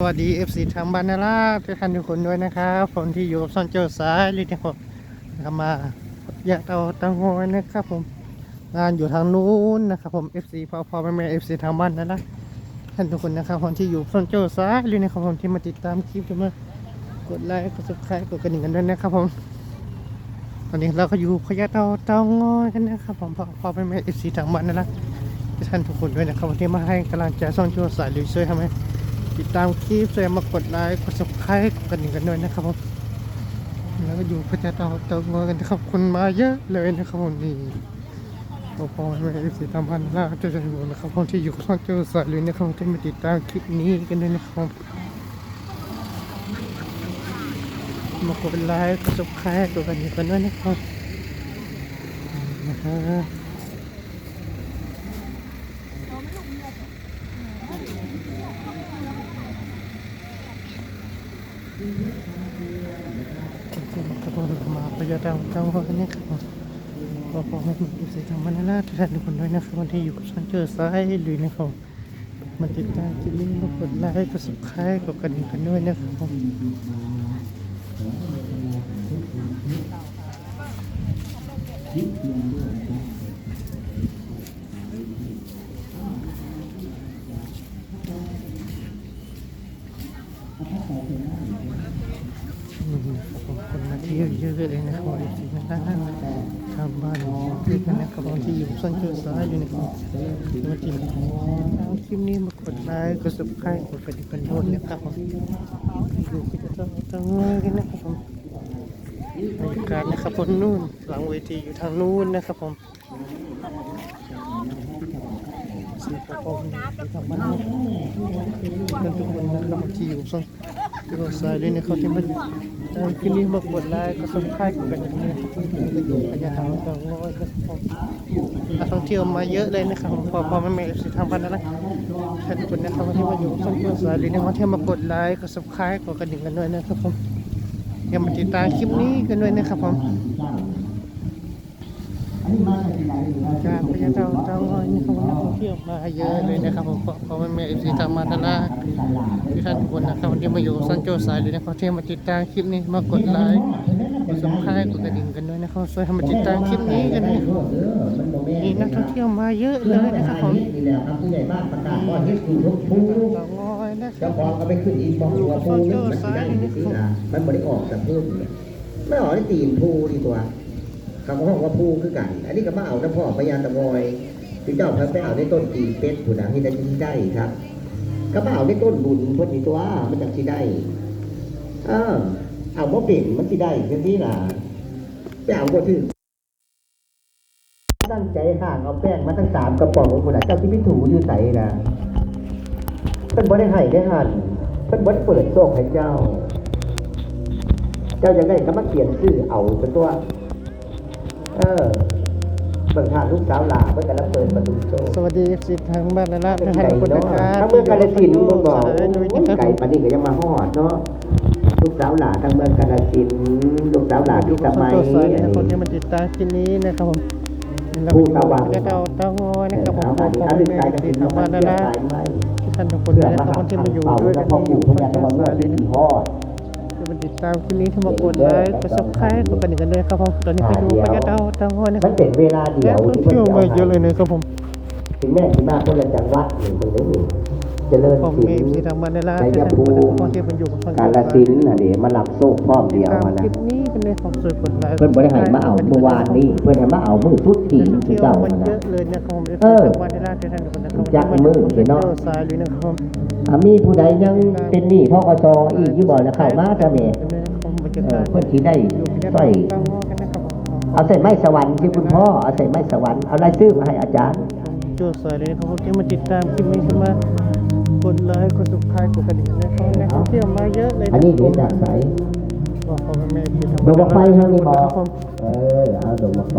สวัสดี FC ทางบ้านนาราทุกท่านทุกคนด้วยนะครับผมที่อยู่กับซอนเจอร์สายลิทครับนะครับมาอยากเอาตังโงนะครับผมงานอยู่ทางนู้นนะครับผม FC พอพอแม่แม่ FC ทางบ้านนาราท่านทุกคนนะครับผมที่อยู่ซอนเจอร์สายลิทนะครับผมที่มาติดตามคลิปที่มากดไลค์กดซับสไครต์กดกระดิ่งกันด้วยนะครับผมตอนนี้เราก็อยู่พยาเตาเตางอยกันนะครับผมพอพอแม่แม่ FC ทางบ้านนาราท่านทุกคนด้วยนะครับผมที่มาให้กำลังใจซอนเจอร์สายลิทช่วยทำให้ ติดตามคลิปช่วยมากดไลค์กด subscribe กดกระดิ่งกันด้วยนะครับผมแล้วก็อยู่พระเจ้าเตาเตางกันนะครับคนมาเยอะเลยนะครับผมนี่พอพอไม่ได้สิตามพันล่าจะจะอยู่นะครับคนที่อยู่ข้างเจ้าสายเลยนะครับที่มาติดตามคลิปนี้กันด้วยนะครับมากดไลค์กด subscribe กดกระดิ่งกันด้วยนะครับนะครับ ครับผ มมาพยาดาวเจ้าคนนี้ครับผมขอขอให้มีอุตสาหกรรมนานาทุกท่านทุกคนด้วยนะครับวันที่อยู่กับฉันเจอซ้ายลุยนะครับมาติดตามคลิปนี้มากดไลค์กดซับครต์กดกระดิ่งกันด้วยนะครับผมอืมครับผม คนมาเที่ยวเยอะเลยนะครับวันที่นั่นทางบ้านด้วยกันนะครับวันที่อยู่กับฉันเจอซ้ายอยู่ในะครับมาติดตามคลิปนี้มากดไลค์กดซับสไครต์กดกระดิ่งกันด้วยนะครับผมอยู่ที่จะต้องต้องกันนะครับผมบรรยากาศนะครับคนนู่นหลังเวทีอยู่ทางนู้นนะครับผมสิครับผมที่ทำบ้านกันทุกคนนะครับที่อยู่ส่งอน สายเลยนะครับที่มันกินนี้มากดไลค์กับสไครต์กดกระดิ่งนี่ยพยายามจะงอยนะครับผมนักท่องเที่ยวมาเยอะเลยนะครับพอพอม่ไม่สิทำพันแล้วนะท่านคนนะครับที่มาอยู่ส่านผู้สายเลยนะครับที่ยวมากดไลค์กดซับสไครต์กดกระดิ่งกันด้วยนะครับผมอย่ามาติดตามคลิปนี้กันด้วยนะครับผม กพยาเจ้าเจ้างอยนี่เขานักท่องเที่ยวมาเยอะเลยนะครับผมเพราะเพราะมันมีเอฟซีทางมาตลาดที่ท่านทุกคนนะครับที่มาอยู่ซันโจสายเลยนะครับที่มาติดตามคลิปนี้มากดไลค์กดซับสไครต์กดกระดิ่งกันด้วยนะครับช่วยให้มาติดตามคลิปนี้กันด้วยมีนักท่องเที่ยวมาเยอะเลยนะครับผมนี่แหละครับผู้ใหญ่บ้านประกาศว่าที่ถูกทุกผู้เจ้างอยนะครัเจ้าบของเอาไปขึ้นอีกบอกว่าผู้นี่มันสิได้นี่สินะมันบริออกจากผู้เนี่ยไม่ออกได้ตีนผู้ดีตัว คำว่าว่าผู้คือกัน อันนี้ก็มาเอาน้ำพ่อพยานตะงอยถึงเจ้าพระไปเอาในต้นตีนเป็ดผู้นังที่ได้ที่ได้ครับก็มาเอาในต้นบุญพ้นอีตัวมันจากที่ได้เออเอาว่เป็นมันที่ได้แค่นี้ล่ะไปเอาก็ถึงตั้งใจห่างเอาแป้งมาตั้งสามกระป๋องคนน่ะเจ้าที่พิถูอยู่ใส่นะเพิ่นบ่ได้ให้ได้หันเพิ่นบ่ได้เปิดโซกให้เจ้า เจ้ายังได้ก็มาเขียนชื่อเอาเป็นตัว เออเบิ่งทางลูกสาวหลาเพิ่นกำลังเปิดประตูโซกสวัสดีเอฟซีทางบ้านและร้านทุกท่านไก่ทุกคนเนาะนะครับทั้งเมืองกาฬสินธุ์เพิ่นบอกสายลุยนะครับไก่ปานนี้ก็ยังมาฮอดเนาะลูกสาวหลาทั้งเมืองกาฬสินธุ์ลูกสาวหลาที่สมัยตัวสายนะครับคนที่มาติดตามคลิปนี้นะครับผมผู้ตะวันจะเดาเต้างอยนะครับผมเอาขอมาขอบดิคุณเอาแม่ดึงที่สายกระติถิ่ดนตามมามาเชื่แล้วนะอสายไหมทุกท่านทุกคนเพื่เลอยนะมาครับหัคนกที่มาอยู่เป่าด้วยแล้กัวนพอนี่อยู่พยานตะวันว่าที่ทอดที่ มาติดตามคลิปนี้ที่มากดไลค์กดซับสไครต์กดกระดิ่งกันเลยครับผมตอนนี้ไปดูพญาเต้าศทางอยนะคมัรันบเป็นเวลาเดียวท่องที่เที่ยวมาเยอะเลยนะครับผมถึงแม้ที่มาคนละจังหวัดหนึ่งคนนี้ เจริญผมศิมีลเอฟซีป์ทางบ้านและร้านชัทุกยท่านทุกภูคนมินะครับที่มาอยู่กับคนกาลสินธุ์น่ะเดี๋ยวมาหลับโซ่พร้อมเดียวตามอะนะคลิปนี้เป็นในของสวยกดไลค์เพิ่นบ่ได้ให้มาเอาเมื่อวานนี้เพิ่นให้มาเอามื้อทุกทีนักท่องที่เที่ยวเจ้ามาอะเยนะ อะเลยนะครับผมเอฟเอซีอทางบ้านและร้านทุกท่านทุกคนนะครับจักมือเห็นเนาะเจ้าสายลุยนะครับผมอะมีผู้ใดยังเป็นหนี้ทกสอีกอยู่บ่แล้วเข้ามาซะแหม่บรรเอยากาอศเพิ่นสิได้อยู่ที่ช่วยตั้งงอกันนะครับผมเอาใส่ไม้สวรรค์ที่คุณพ่อเอาใส่ไม้สวรรค์เอารายชื่อมาให้อาจารย์ โจ้สายเลยนะครับผมที่มาติดตามคลิปนี้ที่มากดไลค์กดสุดท้ายกดกระดิ่งนะครับนักท่องเที่ยวมาเยอะเลยอันนี้เดี๋ยวจากใสบอกพ่อแม่พี่ทางดอกไฟเท่านี้บอครับผมเออเอาดอกไฟ